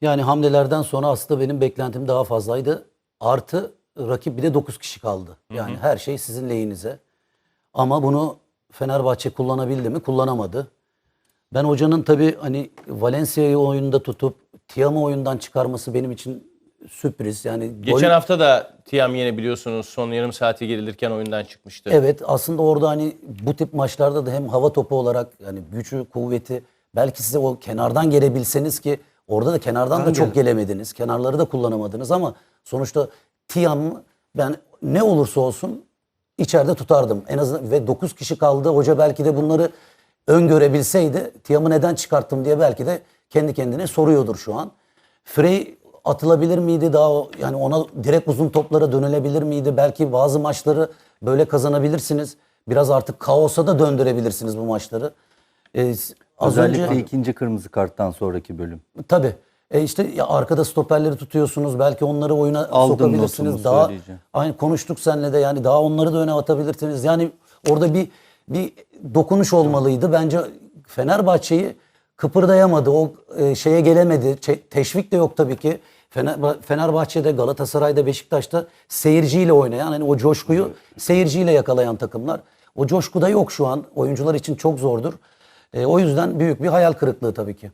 Yani hamlelerden sonra aslında benim beklentim daha fazlaydı. Artı rakip bir de 9 kişi kaldı. Yani her şey sizin lehinize. Ama bunu Fenerbahçe kullanabildi mi? Kullanamadı. Ben hocanın tabii hani Valencia'yı oyunda tutup Tiam'ı oyundan çıkarması benim için sürpriz. Yani Geçen gol- hafta da Tiam yine biliyorsunuz son yarım saati gerilirken oyundan çıkmıştı. Evet aslında orada hani bu tip maçlarda da hem hava topu olarak yani gücü, kuvveti belki size o kenardan gelebilseniz ki orada da kenardan da çok gelemediniz. Kenarları da kullanamadınız ama sonuçta Tiam ben ne olursa olsun içeride tutardım. En azından ve 9 kişi kaldı. Hoca belki de bunları öngörebilseydi Tiam'ı neden çıkarttım diye belki de kendi kendine soruyordur şu an. Frey atılabilir miydi daha yani ona direkt uzun toplara dönülebilir miydi? Belki bazı maçları böyle kazanabilirsiniz. Biraz artık kaosa da döndürebilirsiniz bu maçları. Ee, az Özellikle önce ikinci kırmızı karttan sonraki bölüm. tabii. E işte ya arkada stoperleri tutuyorsunuz. Belki onları oyuna Aldım sokabilirsiniz. Daha aynı konuştuk seninle de yani daha onları da öne atabilirsiniz. Yani orada bir bir dokunuş olmalıydı. Bence Fenerbahçe'yi kıpırdayamadı. O e, şeye gelemedi. Teşvik de yok tabii ki. Fener- Fenerbahçe'de, Galatasaray'da, Beşiktaş'ta seyirciyle oynayan, hani o coşkuyu seyirciyle yakalayan takımlar. O coşku da yok şu an. Oyuncular için çok zordur. E, o yüzden büyük bir hayal kırıklığı tabii ki.